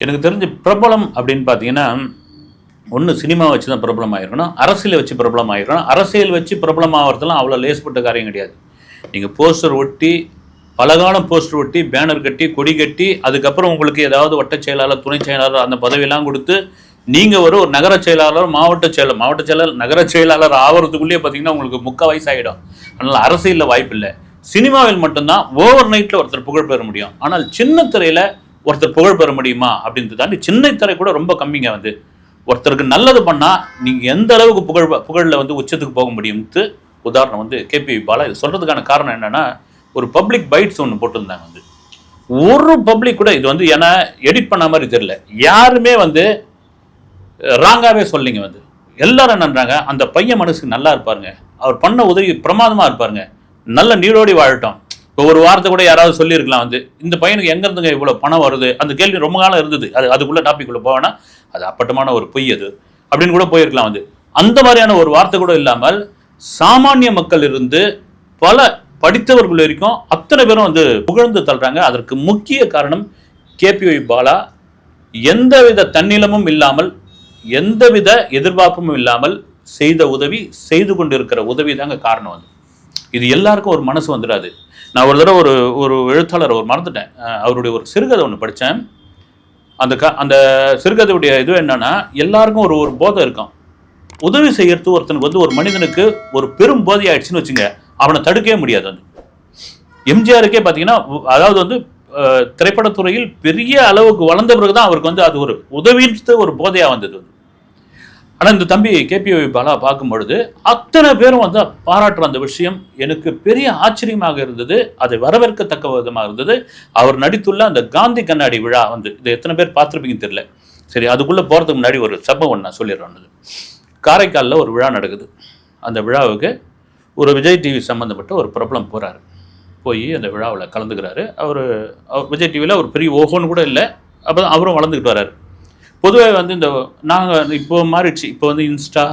எனக்கு தெரிஞ்ச பிரபலம் அப்படின்னு பார்த்தீங்கன்னா ஒன்று சினிமா வச்சு தான் பிரபலம் ஆகிருக்கணும் அரசியலை வச்சு பிரபலம் ஆயிருக்கணும் அரசியல் வச்சு பிரபலம் ஆகிறதுலாம் அவ்வளோ லேஸ்பட்ட காரியம் கிடையாது. நீங்கள் போஸ்டர் ஒட்டி பலகாலம் போஸ்டர் ஒட்டி பேனர் கட்டி கொடி கட்டி அதுக்கப்புறம் உங்களுக்கு ஏதாவது வட்ட செயலாளர் துணை செயலாளர் அந்த பதவியெல்லாம் கொடுத்து நீங்கள் ஒரு ஒரு நகர செயலாளர் மாவட்ட செயலர் மாவட்ட செயலாளர் நகர செயலாளர் ஆகிறதுக்குள்ளேயே பார்த்தீங்கன்னா உங்களுக்கு முக்க வயசாகிடும் அதனால் அரசியலில் வாய்ப்பு இல்லை சினிமாவில் மட்டும்தான் ஓவர் நைட்டில் ஒருத்தர் புகழ் பெற முடியும். ஆனால் சின்ன திரையில் ஒருத்தர் புகழ் பெற முடியுமா அப்படின்றது தாண்டி சின்ன திரை கூட ரொம்ப கம்மிங்க வந்து. ஒருத்தருக்கு நல்லது பண்ணால் நீங்கள் எந்த அளவுக்கு புகழ் புகழில் வந்து உச்சத்துக்கு போக முடியும்ட்டு உதாரணம் வந்து கேபி பாலா இது சொல்கிறதுக்கான காரணம் என்னென்னா ஒரு பப்ளிக் பைட்ஸ் ஒன்று போட்டிருந்தாங்க வந்து. ஒரு பப்ளிக் கூட இது வந்து ஏன்னா எடிட் பண்ண மாதிரி தெரியல. யாருமே வந்து ராங்காகவே சொல்லிங்க வந்து. எல்லாரும் என்னன்றாங்க அந்த பையன் மனசுக்கு நல்லா இருப்பாருங்க. அவர் பண்ண உதவி பிரமாதமாக இருப்பாருங்க. நல்ல நீரோடி வாழட்டும் இப்போ ஒரு வாரத்தை கூட யாராவது சொல்லியிருக்கலாம் வந்து இந்த பையனுக்கு எங்கேருந்துங்க இவ்வளோ பணம் வருது? அந்த கேள்வி ரொம்ப காலம் இருந்தது. அது அதுக்குள்ளே டாபிக் உள்ள போவேன்னா அது அப்பட்டமான ஒரு பொய் அது அப்படின்னு கூட போயிருக்கலாம் வந்து. அந்த மாதிரியான ஒரு வார்த்தை கூட இல்லாமல் சாமானிய மக்கள் இருந்து பல படித்தவர்கள் வரைக்கும் அத்தனை பேரும் வந்து புகழ்ந்து தள்ளுறாங்க. அதற்கு முக்கிய காரணம் கேபிஒய் பாலா. எந்தவித தன்னிலமும் இல்லாமல் எந்தவித எதிர்பார்ப்பும் இல்லாமல் செய்த உதவி செய்து கொண்டிருக்கிற உதவி தாங்க காரணம் அது. இது எல்லாருக்கும் ஒரு மனசு வந்துடாது. நான் ஒரு தடவை ஒரு ஒரு எழுத்தாளர் ஒரு மறந்துட்டேன். அவருடைய ஒரு சிறுகதை ஒன்று படித்தேன். அந்த க அந்த சிறுகதையுடைய இது என்னன்னா எல்லாருக்கும் ஒரு ஒரு போதை இருக்கும். உதவி செய்யறது ஒருத்தனுக்கு வந்து ஒரு மனிதனுக்கு ஒரு பெரும் போதை ஆயிடுச்சுன்னு வச்சுங்க அவனை தடுக்கவே முடியாது வந்து எம்ஜிஆருக்கே பார்த்தீங்கன்னா அதாவது வந்து திரைப்படத்துறையில் பெரிய அளவுக்கு வளர்ந்த பிறகு தான் அவருக்கு வந்து அது ஒரு உதவின்றது ஒரு போதையாக வந்தது வந்து ஆனால் இந்த தம்பி கேபி பாலா பார்க்கும் பொழுது அத்தனை பேரும் வந்து பாராட்டுற அந்த விஷயம் எனக்கு பெரிய ஆச்சரியமாக இருந்தது. அதை வரவேற்கத்தக்க விதமாக இருந்தது. அவர் நடித்துள்ள அந்த காந்தி கண்ணாடி விழா வந்து இதை எத்தனை பேர் பார்த்துருப்பீங்கன்னு தெரியல. சரி அதுக்குள்ளே போகிறதுக்கு முன்னாடி ஒரு சம்பவம் நான் சொல்லிடுறேன் காரைக்காலில் ஒரு விழா நடக்குது. அந்த விழாவுக்கு ஒரு விஜய் டிவி சம்மந்தப்பட்ட ஒரு பிரபலம் போகிறாரு போய் அந்த விழாவில் கலந்துக்கிறாரு. அவர் விஜய் டிவியில் ஒரு பெரிய ஓஹோன்னு கூட இல்லை. அப்போ அவரும் வளர்ந்துக்கிட்டு வராரு. பொதுவாக வந்து இந்த நாங்கள் இப்போ மாறிடுச்சு. இப்போ வந்து இன்ஸ்டா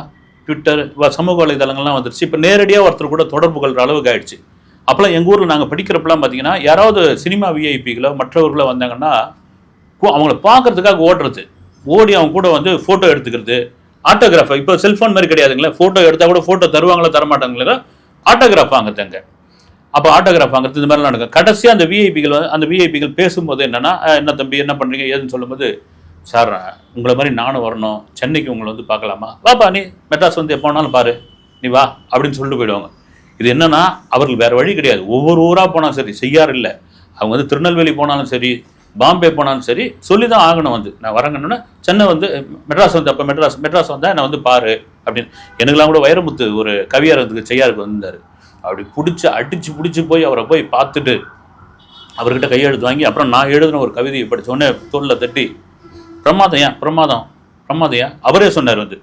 ட்விட்டர் சமூக வலைதளங்கள்லாம் வந்துருச்சு இப்போ நேரடியாக ஒருத்தர் கூட தொடர்பு கொள்கிற அளவுக்கு ஆயிடுச்சு. அப்போலாம் எங்கள் ஊரில் நாங்கள் படிக்கிறப்பெல்லாம் பார்த்தீங்கன்னா யாராவது சினிமா விஐபிகளோ மற்றவர்களோ வந்தாங்கன்னா அவங்கள பார்க்கறதுக்காக ஓடுறது. ஓடி அவங்க கூட வந்து ஃபோட்டோ எடுத்துக்கிறது. ஆட்டோகிராஃப் இப்போ செல்ஃபோன் மாதிரி கிடையாதுங்களா ஃபோட்டோ எடுத்தால் கூட ஃபோட்டோ தருவாங்களா தரமாட்டாங்களா ஆட்டோகிராஃப் வாங்குறதுங்க அப்போ ஆட்டோகிராஃப் வாங்குறது இந்த மாதிரிலாம் நடக்கும். கடைசியாக அந்த விஐபிகள் வந்து அந்த விஐபிகள் பேசும்போது என்னன்னா என்ன தம்பி என்ன பண்ணுறீங்க ஏதுன்னு சொல்லும்போது சார் உங்களை மாதிரி நானும் வரணும். சென்னைக்கு உங்களை வந்து பார்க்கலாமா? வாப்பா நீ மெட்ராஸ் வந்து எப்போ வேணாலும் பாரு. நீ வா அப்படின்னு சொல்லிட்டு போயிடுவாங்க. இது என்னன்னா அவர்கள் வேற வழி கிடையாது. ஒவ்வொரு ஊராக போனாலும் சரி செய்யார் இல்லை. அவங்க வந்து திருநெல்வேலி போனாலும் சரி பாம்பே போனாலும் சரி சொல்லி தான் ஆகணும் வந்து. நான் வரங்கன்னு சென்னை வந்து மெட்ராஸ் வந்து அப்போ மெட்ராஸ் மெட்ராஸ் வந்தால் என்னை வந்து பாரு அப்படின்னு. எனக்கெல்லாம் கூட வைரமுத்து ஒரு கவியார் வந்து செய்யாருக்கு வந்தார். அப்படி பிடிச்சி அடித்து பிடிச்சி போய் அவரை போய் பார்த்துட்டு அவர்கிட்ட கையெழுத்து வாங்கி அப்புறம் நான் எழுதின ஒரு கவிதையை படித்த உடனே தோளில் தட்டி பிரமாதம் ஏன்? பிரமாதம். பிரமாதம் ஏன்? அவரே சொன்னார் வந்து.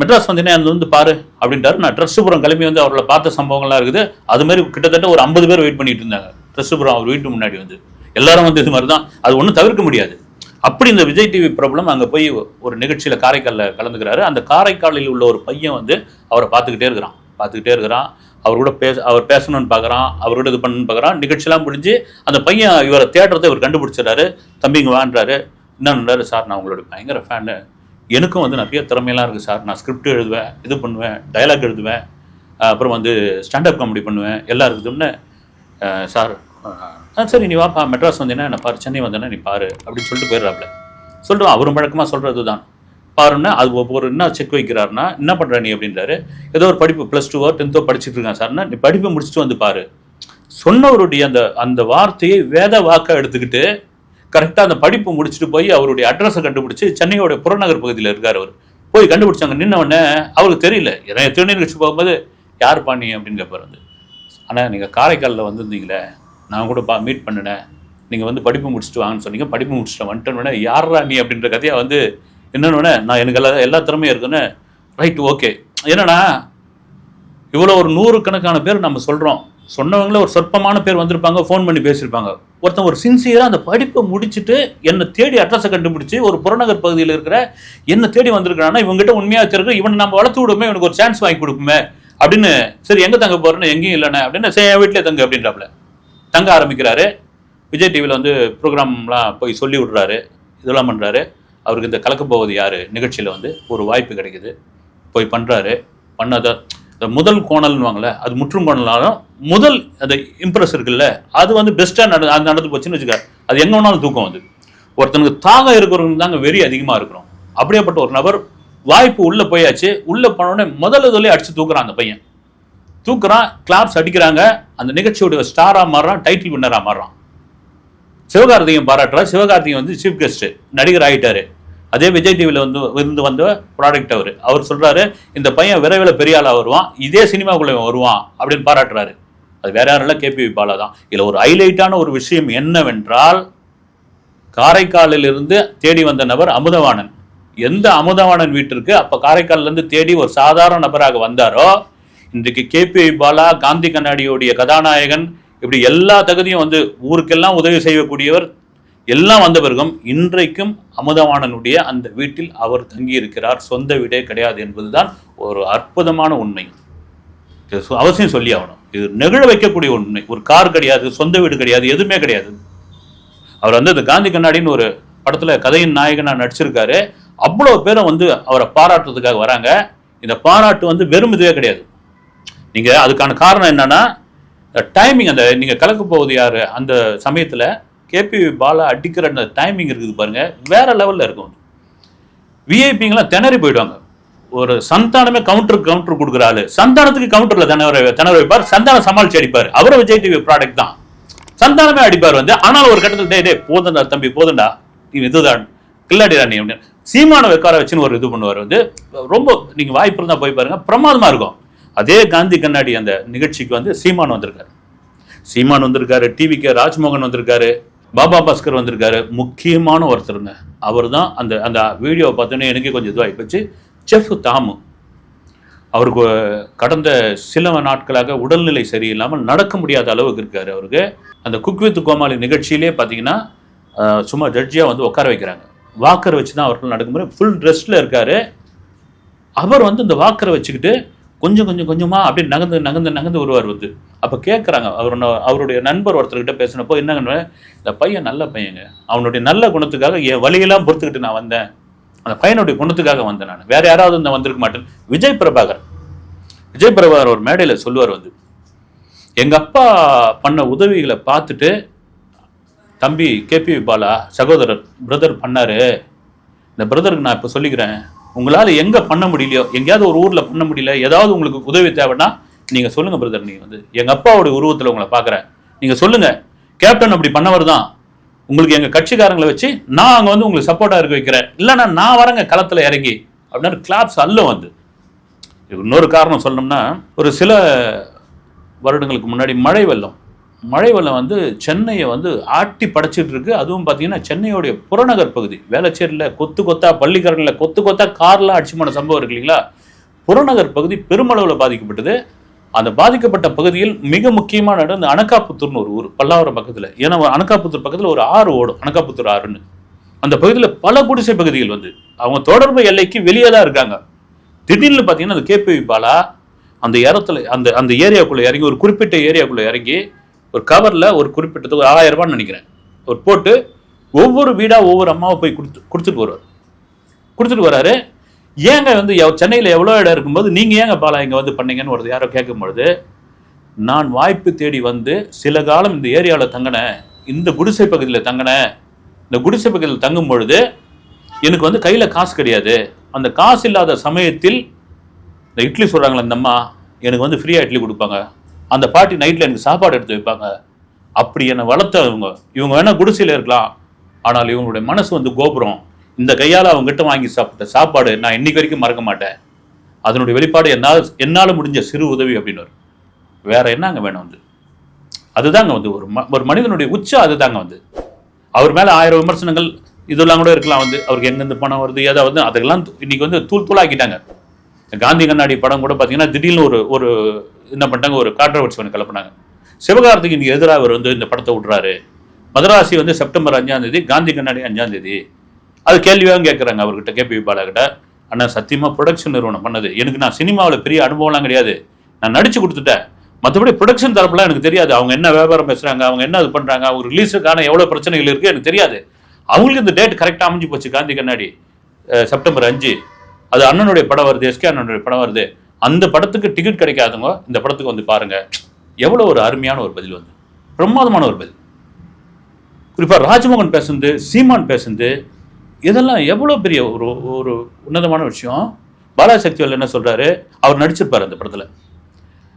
மெட்ராஸ் வந்தீங்கன்னா அது வந்து பாரு அப்படின்ட்டாரு நான் ட்ரெஸ்ஸுபுரம் கிளம்பி வந்து அவர்களை பார்த்த சம்பவங்கள்லாம் இருக்குது. அது மாதிரி கிட்டத்தட்ட ஒரு ஐம்பது பேர் வெயிட் பண்ணிட்டு இருந்தாங்க. ட்ரெஸ்ஸுபுரம் அவர் வீட்டு முன்னாடி வந்து. எல்லாரும் வந்து இது மாதிரி தான் அது ஒன்றும் தவிர்க்க முடியாது. அப்படி இந்த விஜய் டிவி ப்ராப்ளம் அங்கே போய் ஒரு நிகழ்ச்சியில் காரைக்காலில் கலந்துக்கிறாரு. அந்த காரைக்காலில் உள்ள ஒரு பையன் வந்து அவரை பார்த்துக்கிட்டே இருக்கிறான். பார்த்துக்கிட்டே இருக்கிறான். அவர் கூட பேச அவர் பேசணும்னு பார்க்குறான். அவரோட இது பண்ணணும்னு பார்க்குறான். நிகழ்ச்சியெல்லாம் முடிஞ்சு அந்த பையன் இவரை தேடுறதை இவர் கண்டுபிடிச்சிடறாரு. தம்பிங்க வான்றாரு. என்னன்றாரு சார் நான் உங்களோட பயங்கர ஃபேனு எனக்கும் வந்து நிறைய திறமையெல்லாம் இருக்குது சார். நான் ஸ்கிரிப்ட் எழுதுவேன் இது பண்ணுவேன் டயலாக் எழுதுவேன் அப்புறம் வந்து ஸ்டாண்டப் காமெடி பண்ணுவேன் எல்லாம் இருக்குதுன்னு சார். ஆ சரி நீ வாப்பா மெட்ராஸ் வந்தீங்கன்னா என்ன பாரு சென்னை வந்தேன்னா நீ பாரு அப்படின்னு சொல்லிட்டு போயிடுறாப்புல சொல்கிறோம் அவரும் வழக்கமாக சொல்கிறது தான். பாருன்னா அது ஒவ்வொரு என்ன செக் வைக்கிறாருன்னா என்ன பண்ணுற நீ? அப்படின்றாரு. ஏதோ ஒரு படிப்பு ப்ளஸ் டூவோ டென்த்தோ படிச்சுட்டு இருக்கான் சார்னா நீ படிப்பை முடிச்சுட்டு வந்து பாரு. சொன்னவருடைய அந்த அந்த வார்த்தையை வேத வாக்காக எடுத்துக்கிட்டு கரெக்டாக அந்த படிப்பு முடிச்சுட்டு போய் அவருடைய அட்ரஸை கண்டுபிடிச்சு சென்னையோட புறநகர் பகுதியில் இருக்கார் அவர். போய் கண்டுபிடிச்சாங்க நின்ன அவருக்கு தெரியல ஏன்னா திருநீர் நிகழ்ச்சி போகும்போது யார் பாணி அப்படின்னு கேட்பார் வந்து ஆனால் நீங்கள் காரைக்காலில் வந்திருந்தீங்களே நான் கூட பா மீட் பண்ணினேன். நீங்கள் வந்து படிப்பு முடிச்சுட்டு வாங்கன்னு சொன்னீங்க படிப்பு முடிச்சுட்டு வந்துட்டேன்னு யாரா நீ? அப்படின்ற கதையாக வந்து என்னன்னு நான் எனக்கு எல்லா எல்லா திறமையும் இருக்குன்னு ரைட் ஓகே என்னன்னா இவ்வளோ ஒரு நூறுக்கணக்கான பேர் நம்ம சொல்கிறோம் சொன்னவங்களே ஒரு சொற்பமான பேர் வந்திருப்பாங்க ஃபோன் பண்ணி பேசியிருப்பாங்க. ஒருத்தன் ஒரு சின்சியராக அந்த படிப்பை முடிச்சுட்டு என்னை தேடி அட்ரஸை கண்டுபிடிச்சி ஒரு புறநகர் பகுதியில் இருக்கிற என்னை தேடி வந்திருக்கிறான்னா இவங்ககிட்ட உண்மையாக வச்சிருக்க இவனை நம்ம வளர்த்து விடுமே இவனுக்கு ஒரு சான்ஸ் வாங்கி கொடுக்குமே அப்படின்னு சரி எங்கே தங்க போகிறேன்னு எங்கேயும் இல்லைண்ணே அப்படின்னு சரி என் வீட்டிலே தங்க அப்படின்றாப்புல. தங்க ஆரம்பிக்கிறாரு. விஜய் டிவியில் வந்து ப்ரோக்ராம்லாம் போய் சொல்லி விடுறாரு இதெல்லாம் பண்ணுறாரு அவருக்கு இந்த கலக்க போவது யார்? நிகழ்ச்சியில் வந்து ஒரு வாய்ப்பு கிடைக்குது. போய் பண்ணுறாரு பண்ணாத இந்த முதல் கோணல்னுவாங்கள்ல அது முற்றும் கோணலாலும் முதல் அந்த இம்ப்ரெஸ் இருக்குல்ல அது வந்து பெஸ்ட்டாக நட அது நடந்து போச்சுன்னு வச்சுக்க அது எங்கே வேணாலும் தூக்கம் வந்து. ஒருத்தனுக்கு தாகம் இருக்கிறவங்க தாங்க வெறி அதிகமாக இருக்கிறோம். அப்படியேப்பட்ட ஒரு நபர் வாய்ப்பு உள்ளே போயாச்சு உள்ளே போனோடனே முதல்ல சொல்லி அடித்து தூக்குறான் அந்த பையன். தூக்குறான் கிளாப்ஸ் அடிக்கிறாங்க அந்த நிகழ்ச்சியோட ஸ்டாராக மாறுறான் டைட்டில் வின்னராக மாறுறான். சிவகார்த்திகேயன் பாராட்டுறா சிவகார்த்திகேயன் வந்து சீஃப் கெஸ்ட்டு நடிகர் ஆகிட்டாரு அதே விஜய் டிவியில் வந்து இருந்து வந்த ப்ராடக்ட் அவர். அவர் சொல்கிறாரு இந்த பையன் விரைவில் பெரிய ஆளாக வருவான் இதே சினிமாக்குள்ளே வருவான் அப்படின்னு பாராட்டுறாரு. அது வேற யாரும் இல்லை கேபி பாலா தான். இதில் ஒரு ஹைலைட்டான ஒரு விஷயம் என்னவென்றால் காரைக்காலிலிருந்து தேடி வந்த நபர் அமுதவாணன். எந்த அமுதவாணன் வீட்டிற்கு அப்போ காரைக்காலிலிருந்து தேடி ஒரு சாதாரண நபராக வந்தாரோ இன்றைக்கு கேபி பாலா காந்தி கண்ணாடியோடைய கதாநாயகன் இப்படி எல்லா தகுதியும் வந்து ஊருக்கெல்லாம் உதவி செய்யக்கூடியவர் எல்லாம் வந்த பிறகும் இன்றைக்கும் அமுதவாணனுடைய அந்த வீட்டில் அவர் தங்கியிருக்கிறார். சொந்த வீடே கிடையாது என்பதுதான் ஒரு அற்புதமான உண்மை. இது அவசியம் சொல்லி ஆகணும். இது நெகிழ வைக்கக்கூடிய உண்மை. ஒரு கார் கிடையாது சொந்த வீடு கிடையாது எதுவுமே கிடையாது. அவர் வந்து இந்த காந்தி கண்ணாடின்னு ஒரு படத்தில் கதையின் நாயகனாக நடிச்சிருக்காரு. அவ்வளோ பேரும் வந்து அவரை பாராட்டுறதுக்காக வராங்க. இந்த பாராட்டு வந்து வெறும் இதுவே கிடையாது. நீங்கள் அதுக்கான காரணம் என்னன்னா டைமிங் அந்த நீங்கள் கலக்க போவது யார்? அந்த சமயத்தில் கேபி பாலா அடிக்கிற அந்த டைமிங் இருக்குது பாருங்க. வேற லெவல்ல இருக்கும் விஐபிங்கெல்லாம் திணறி போயிடுவாங்க. ஒரு சந்தானமே கவுண்டர் கவுண்டர் கொடுக்குற ஆளு. சந்தானத்துக்கு கவுண்டர்ல திணற திணற வைப்பார். சந்தானம் சமாளிச்சு அடிப்பார். அவரும் விஜய் டிவி ப்ராடக்ட் தான். சந்தானமே அடிப்பார் வந்து. ஆனால் ஒரு கட்டத்தில் டே டே போதண்டா தம்பி போதண்டா நீ இதுதான். கில்லாடிடா நீ அப்படின்னு. சீமான உட்கார வச்சுன்னு ஒரு இது பண்ணுவார் வந்து. ரொம்ப நீங்க வாய்ப்பு இருந்தா போய் பாருங்க. பிரமாதமா இருக்கும். அதே காந்தி கண்ணாடி அந்த நிகழ்ச்சிக்கு வந்து சீமான் வந்திருக்காரு. சீமான் வந்திருக்காரு. டிவிக்கு ராஜ்மோகன் வந்திருக்காரு. பாபா பாஸ்கர் வந்திருக்காரு. முக்கியமான ஒருத்தருங்க. அவர் தான் அந்த அந்த வீடியோவை பார்த்தோன்னே எனக்கே கொஞ்சம் இதுவாகி போச்சு. செஃப் தாமு. அவருக்கு கடந்த சில நாட்களாக உடல்நிலை சரியில்லாமல் நடக்க முடியாத அளவுக்கு இருக்காரு அவருக்கு. அந்த குக் வித் கோமாளி நிகழ்ச்சியிலே பார்த்தீங்கன்னா சும்மா ஜட்ஜியாக வந்து உட்கார வைக்கிறாங்க. வாக்கர் வச்சு தான் அவர்கள் நடக்கும்போது ஃபுல் ட்ரெஸ்ஸில் இருக்காரு. அவர் வந்து இந்த வாக்கரை வச்சுக்கிட்டு கொஞ்சம் கொஞ்சம் கொஞ்சமா அப்படியே நகர்ந்து நகர்ந்து நகர்ந்து வருவார் வந்து. அப்போ கேட்குறாங்க அவர் அவருடைய நண்பர் ஒருத்தர்கிட்ட பேசினப்போ என்னங்க இந்த பையன் நல்ல பையங்க. அவனுடைய நல்ல குணத்துக்காக என் வழியெல்லாம் பொறுத்துக்கிட்டு நான் வந்தேன். அந்த பையனுடைய குணத்துக்காக வந்தேன் நான். வேற யாராவது இந்த வந்திருக்க மாட்டேன். விஜய் பிரபாகர். விஜய் பிரபாகர் ஒரு மேடையில் சொல்லுவார் வந்து எங்க அப்பா பண்ண உதவிகளை பார்த்துட்டு தம்பி கேபி பாலா சகோதரர் பிரதர் பண்ணாரு. இந்த பிரதருக்கு நான் இப்போ சொல்லிக்கிறேன். உங்களால் எங்கே பண்ண முடியலையோ எங்கேயாவது ஒரு ஊரில் பண்ண முடியல ஏதாவது உங்களுக்கு உதவி தேவைன்னா நீங்கள் சொல்லுங்கள் பிரதர் நீங்கள் வந்து எங்கள் அப்பாவுடைய உருவத்தில் உங்களை பார்க்குறேன். நீங்கள் சொல்லுங்கள் கேப்டன் அப்படி பண்ணவர் தான். உங்களுக்கு எங்கள் கட்சிக்காரங்களை வச்சு நான் அங்கே வந்து உங்களுக்கு சப்போர்ட்டாக இருக்க வைக்கிறேன். இல்லைன்னா நான் வரேங்க களத்தில் இறங்கி. அப்படின்னு கிளாப்ஸ் அல்ல வந்து. இன்னொரு காரணம் சொல்லணும்னா ஒரு சில வருடங்களுக்கு முன்னாடி மழை வெள்ளம். மழை வெள்ளம் வந்து சென்னையை வந்து ஆட்டி படைச்சிட்டு இருக்கு அதுவும் பார்த்தீங்கன்னா சென்னையோடைய புறநகர் பகுதி. வேளச்சேரியில் கொத்து கொத்தா பள்ளிக்கரணில் கொத்து கொத்தா கார்லாம் அடிச்சு போன சம்பவம் இருக்கு இல்லைங்களா? புறநகர் பகுதி பெருமளவில் பாதிக்கப்பட்டது. அந்த பாதிக்கப்பட்ட பகுதியில் மிக முக்கியமான இடம் இந்த அனக்காப்புத்தூர்னு ஒரு ஊர் பல்லாவரம் பக்கத்தில். ஏன்னா அனக்காப்புத்தூர் பக்கத்தில் ஒரு ஆறு ஓடும் அனக்காப்புத்தூர் ஆறுன்னு. அந்த பகுதியில் பல குடிசை பகுதிகள் வந்து அவங்க தொடர்பு எல்லைக்கு வெளியே தான் இருக்காங்க. திடீர்னு பார்த்தீங்கன்னா அந்த கேபிவி பாலா அந்த இடத்துல அந்த அந்த ஏரியாக்குள்ளே இறங்கி ஒரு குறிப்பிட்ட ஏரியாக்குள்ளே இறங்கி ஒரு கவரில் ஒரு குறிப்பிட்டது ஒரு ஆயிரம் ரூபான்னு நினைக்கிறேன். ஒரு போட்டு ஒவ்வொரு வீடாக ஒவ்வொரு அம்மாவை போய் கொடுத்து கொடுத்துட்டு வருவார். கொடுத்துட்டு வராரு. ஏங்க வந்து சென்னையில் எவ்வளோ இடம் இருக்கும்போது நீங்கள் ஏங்க பாலா இங்கே வந்து பண்ணீங்கன்னு ஒரு யாரோ கேட்கும்பொழுது நான் வாய்ப்பு தேடி வந்து சில காலம் இந்த ஏரியாவில் தங்கினேன். இந்த குடிசை பகுதியில் தங்கினேன். இந்த குடிசை பகுதியில் தங்கும் பொழுது எனக்கு வந்து கையில் காசு கிடையாது. அந்த காசு இல்லாத சமயத்தில் இந்த இட்லி சொல்கிறாங்களே இந்த அம்மா எனக்கு வந்து ஃப்ரீயாக இட்லி கொடுப்பாங்க. அந்த பாட்டி நைட்டில் எனக்கு சாப்பாடு எடுத்து வைப்பாங்க. அப்படி என்னை வளர்த்தவங்க. இவங்க வேணால் குடிசையில் இருக்கலாம். ஆனால் இவங்களுடைய மனசு வந்து கோபுரம். இந்த கையால் அவங்ககிட்ட வாங்கி சாப்பிட்ட சாப்பாடு நான் இன்னைக்கு வரைக்கும் மறக்க மாட்டேன். அதனுடைய வெளிப்பாடு என்னால் என்னால் முடிஞ்ச சிறு உதவி அப்படின்னு வேற என்ன அங்கே வேணும் வந்து? அதுதாங்க வந்து ஒரு ம- ஒரு மனிதனுடைய உச்சம் அதுதாங்க வந்து. அவர் மேலே ஆயிரம் விமர்சனங்கள் இதெல்லாம் கூட இருக்கலாம் வந்து. அவருக்கு எங்கேருந்து பணம் வருது ஏதாவது அதெல்லாம் இன்னைக்கு வந்து தூள் தூளாக்கிட்டாங்க. காந்தி கண்ணாடி படம் கூட பார்த்தீங்கன்னா திடீர்னு ஒரு ஒரு என்ன பண்ணிட்டாங்க ஒரு கான்ட்ரவர்சி ஒன்று கிளப்பினாங்க. சிவகார்த்திகேயனுக்கு எதிராக அவர் வந்து இந்த படத்தை விட்றாரு மதராசி வந்து செப்டம்பர் அஞ்சாம் தேதி காந்தி கண்ணாடி அஞ்சாம் தேதி. அது கேள்வியாக கேட்குறாங்க அவர்கிட்ட கேபி பாலா ஆனால் சத்தியமாக ப்ரொடக்ஷன் நிறுவனம் பண்ணது. எனக்கு நான் சினிமாவில் பெரிய அனுபவம்லாம் கிடையாது. நான் நடிச்சு கொடுத்துட்டேன். மற்றபடி ப்ரொடக்ஷன் தரப்புலாம் எனக்கு தெரியாது. அவங்க என்ன வியாபாரம் பேசுகிறாங்க அவங்க என்ன இது பண்ணுறாங்க அவங்க ரிலீஸுக்கான எவ்வளோ பிரச்சனைகள் இருக்குது எனக்கு தெரியாது. அவங்களுக்கு இந்த டேட் கரெக்டாக அமைஞ்சு போச்சு காந்தி கண்ணாடி செப்டம்பர் அஞ்சு. அது அண்ணனுடைய படம் வருது எஸ்கே அண்ணனுடைய படம் வருது. அந்த படத்துக்கு டிக்கெட் கிடைக்காதவங்க இந்த படத்துக்கு வந்து பாருங்க. எவ்வளோ ஒரு அருமையான ஒரு பதில் வந்து. பிரமாதமான ஒரு பதில். குறிப்பாக ராஜ்மோகன் பேசுனது சீமான் பேசுனது இதெல்லாம் எவ்வளோ பெரிய ஒரு ஒரு உன்னதமான விஷயம். பாலாசக்திவேல் என்ன சொல்றாரு? அவர் நடிச்சிருப்பார் அந்த படத்தில்.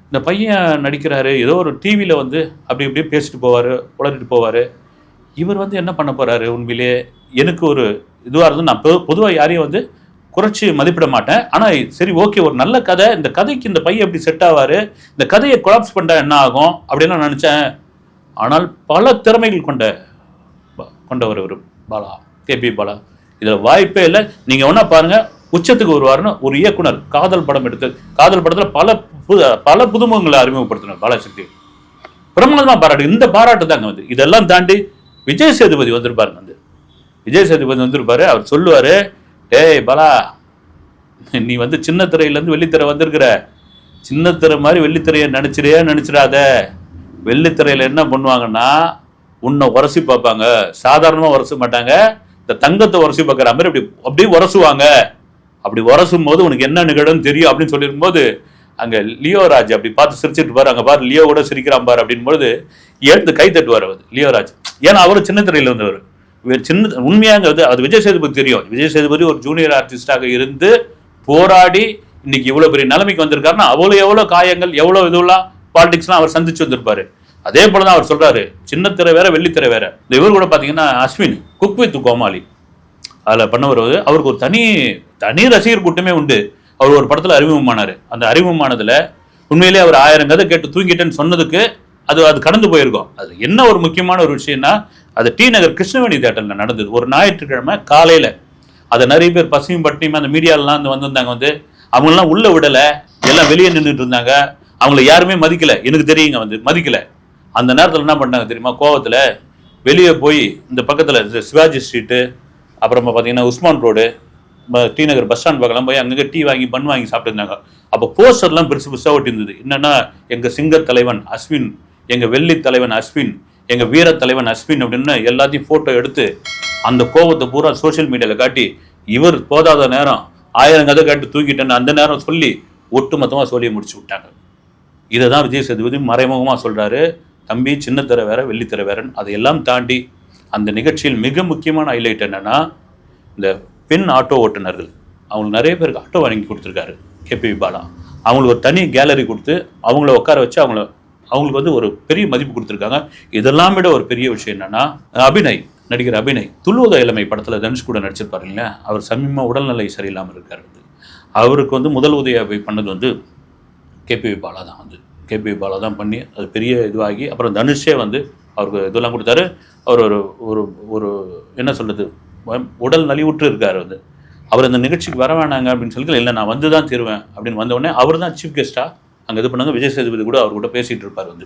இந்த பையன் நடிக்கிறாரு ஏதோ ஒரு டிவியில் வந்து அப்படி இப்படி பேசிட்டு போவார் உளறிட்டு போவார். இவர் வந்து என்ன பண்ண போறாரு உண்மையிலே? எனக்கு ஒரு இதுவாக இருந்து நான் பொதுவாக யாரையும் வந்து குறைச்சி மதிப்பிட மாட்டேன். ஆனால் சரி ஓகே ஒரு நல்ல கதை. இந்த கதைக்கு இந்த பையன் எப்படி செட் ஆவார்? இந்த கதையை கொலாப்ஸ் பண்ணா என்ன ஆகும்? அப்படின்னு நான் நினச்சேன் ஆனால் பல திறமைகள் கொண்ட ப- கொண்டவர் ஒரு பாலா கேபி பாலா. இதில் வாய்ப்பே இல்லை. நீங்கள் ஒன்றா பாருங்க. உச்சத்துக்கு வருவாருன்னு ஒரு இயக்குனர் காதல் படம் எடுத்து காதல் படத்தில் பல புது பல புதுமுகங்களை அறிமுகப்படுத்தினார் பாலாசக்தி பிரமாதமா பாராட்டு. இந்த பாராட்டு தாங்க வந்து. இதெல்லாம் தாண்டி விஜய் சேதுபதி வந்திருப்பாருங்க வந்து. விஜய் சேதுபதி வந்திருப்பாரு. அவர் சொல்லுவாரு டேய் பலா. நீ வந்து சின்ன திரையிலேருந்து வெள்ளித்திரை வந்திருக்கிற. சின்ன திரை மாதிரி வெள்ளித்திரையை நினச்சிரியே நினச்சிடாத வெள்ளித்திரையில் என்ன பண்ணுவாங்கன்னா உன்னை உரசி பார்ப்பாங்க. சாதாரணமாக உரச மாட்டாங்க. இந்த தங்கத்தை உரசி பார்க்குற மாதிரி அப்படி அப்படியே உரசுவாங்க. அப்படி உரசும் போது உனக்கு என்ன நிகழும் தெரியும் அப்படின்னு சொல்லியிருக்கும்போது போது அங்கே லியோராஜ் அப்படி பார்த்து சிரிச்சிட்டு பாரு. அங்கே பாரு லியோ கூட சிரிக்கிறான் பாரு அப்படின்போது எழுந்து கை தட்டுவார் அவர்? லியோராஜ் ஏன்னா அவரும் சின்ன திரையில் இருந்தவர். சின்ன உண்மையாங்கிறது அது விஜய் சேதுபதி தெரியும். விஜய் சேதுபதி ஒரு ஜூனியர் ஆர்டிஸ்டாக இருந்து போராடி இன்னைக்கு இவ்வளோ பெரிய நிலைமைக்கு வந்திருக்காருன்னா அவ்வளோ எவ்வளோ காயங்கள் எவ்வளோ இதுவெல்லாம் பாலிடிக்ஸ்லாம் அவர் சந்திச்சு வந்திருப்பாரு. அதே போல தான் அவர் சொல்றாரு சின்ன திரை வேற வெள்ளித்திரை வேற. இந்த இவர் கூட பார்த்தீங்கன்னா அஸ்வின் குக் வித் கோமாளி. அதில் பண்ண வருவது அவருக்கு ஒரு தனி தனி ரசிகர் கூட்டமே உண்டு. அவர் ஒரு படத்தில் அறிமுகமானார். அந்த அறிமுகமானதில் உண்மையிலேயே அவர் ஆயிரம் கதை கேட்டு தூங்கிட்டேன்னு சொன்னதுக்கு அது அது கடந்து போயிருக்கும். அது என்ன ஒரு முக்கியமான ஒரு விஷயம்னா அது டி நகர் கிருஷ்ணவேணி தேட்டரில் நடந்தது. ஒரு ஞாயிற்றுக்கிழமை காலையில். அதை நிறைய பேர் பசியும் பட்டினியும் அந்த மீடியாலெலாம் வந்து வந்திருந்தாங்க வந்து. அவங்களெலாம் உள்ளே விடலை. எல்லாம் வெளியே நின்றுட்டு இருந்தாங்க. அவங்கள யாருமே மதிக்கலை. எனக்கு தெரியுங்க வந்து மதிக்கலை. அந்த நேரத்தில் என்ன பண்ணாங்க தெரியுமா? கோவத்தில் வெளியே போய் இந்த பக்கத்தில் சிவாஜி ஸ்ட்ரீட்டு அப்புறமா பார்த்தீங்கன்னா Usman road T Nagar bus stand பக்கம் போய் அங்கங்கே டீ வாங்கி பன் வாங்கி சாப்பிட்டுருந்தாங்க. அப்போ போஸ்டர்லாம் பெருசு பெருசாக ஒட்டியிருந்தது. என்னென்னா எங்கள் சிங்க தலைவன் அஸ்வின் எங்கள் வெள்ளி தலைவன் அஸ்வின் எங்கள் வீர தலைவன் அஸ்வின் அப்படின்னு எல்லாத்தையும் ஃபோட்டோ எடுத்து அந்த கோபத்தை பூரா சோஷியல் மீடியாவில் காட்டி இவர் போதாத நேரம் ஆயிரம் கதை காட்டி தூக்கிட்டேன்னு அந்த நேரம் சொல்லி ஒட்டுமொத்தமாக சொல்லி முடிச்சு விட்டாங்க. இதை தான் விஜய் சேதுபதி மறைமுகமாக சொல்கிறாரு தம்பி சின்னத்தர வேற வெள்ளித்தர வேறன்னு. அதையெல்லாம் தாண்டி அந்த நிகழ்ச்சியில் மிக முக்கியமான ஹைலைட் என்னன்னா இந்த பெண் ஆட்டோ ஓட்டுநர்கள். அவங்களுக்கு நிறைய பேருக்கு ஆட்டோ வாங்கி கொடுத்துருக்காரு. கேபி பாலா. அவங்களுக்கு ஒரு தனி கேலரி கொடுத்து அவங்கள உட்கார வச்சு அவங்கள அவங்களுக்கு வந்து ஒரு பெரிய மதிப்பு கொடுத்துருக்காங்க. இதெல்லாம் விட ஒரு பெரிய விஷயம் என்னன்னா அபிநய் நடிகர் அபிநய் துள்ளுவத இளமை படத்தில் தனுஷ் கூட நடிச்சிருப்பாரு இல்லையா? அவர் சமீபமாக உடல்நிலை சரியில்லாமல் இருக்காரு வந்து. அவருக்கு வந்து முதல் உதவி பண்ணது வந்து கேபிவி பாலா தான் வந்து. கேபிவி பாலா தான் பண்ணி அது பெரிய இதுவாகி அப்புறம் தனுஷே வந்து அவருக்கு இதெல்லாம் கொடுத்தாரு. அவர் ஒரு ஒரு ஒரு என்ன சொல்கிறது உடல் நலிவுற்று இருக்கார் வந்து. அவர் அந்த நிகழ்ச்சிக்கு வர வேணாங்க அப்படின்னு சொல்லி இல்லை நான் வந்து தான் தருவேன். அப்படின்னு வந்த உடனே அவர் தான் சீஃப் கெஸ்ட்டாக அங்கே இது பண்ணாங்க. விஜய் சேதுபதி கூட அவர் கூட பேசிகிட்டு இருப்பார் வந்து.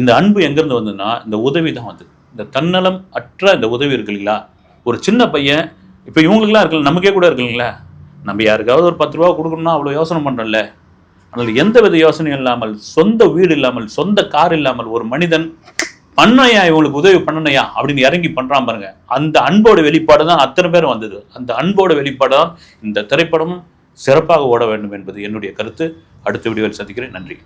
இந்த அன்பு எங்கேருந்து வந்ததுன்னா இந்த உதவி தான் வந்து. இந்த தன்னலம் அற்ற இந்த உதவி இருக்கு இல்லைங்களா? ஒரு சின்ன பையன் இப்போ இவங்களுக்குலாம் இருக்குல்ல நமக்கே கூட இருக்குங்களா நம்ம யாருக்காவது ஒரு பத்து ரூபா கொடுக்கணும்னா அவ்வளோ யோசனை பண்ணுறோம்ல ஆனால் எந்த வித யோசனையும் இல்லாமல் சொந்த வீடு இல்லாமல் சொந்த கார் இல்லாமல் ஒரு மனிதன் பண்ணையா இவங்களுக்கு உதவி பண்ணனையா அப்படின்னு இறங்கி பண்றான் பாருங்க. அந்த அன்போட வெளிப்பாடு தான் அத்தனை பேரும் வந்தது. அந்த அன்போட வெளிப்பாடு தான் இந்த திரைப்படம் சிறப்பாக ஓட வேண்டும் என்பது என்னுடைய கருத்து. அடுத்த வீடியோவில் சந்திக்கிறேன். நன்றி.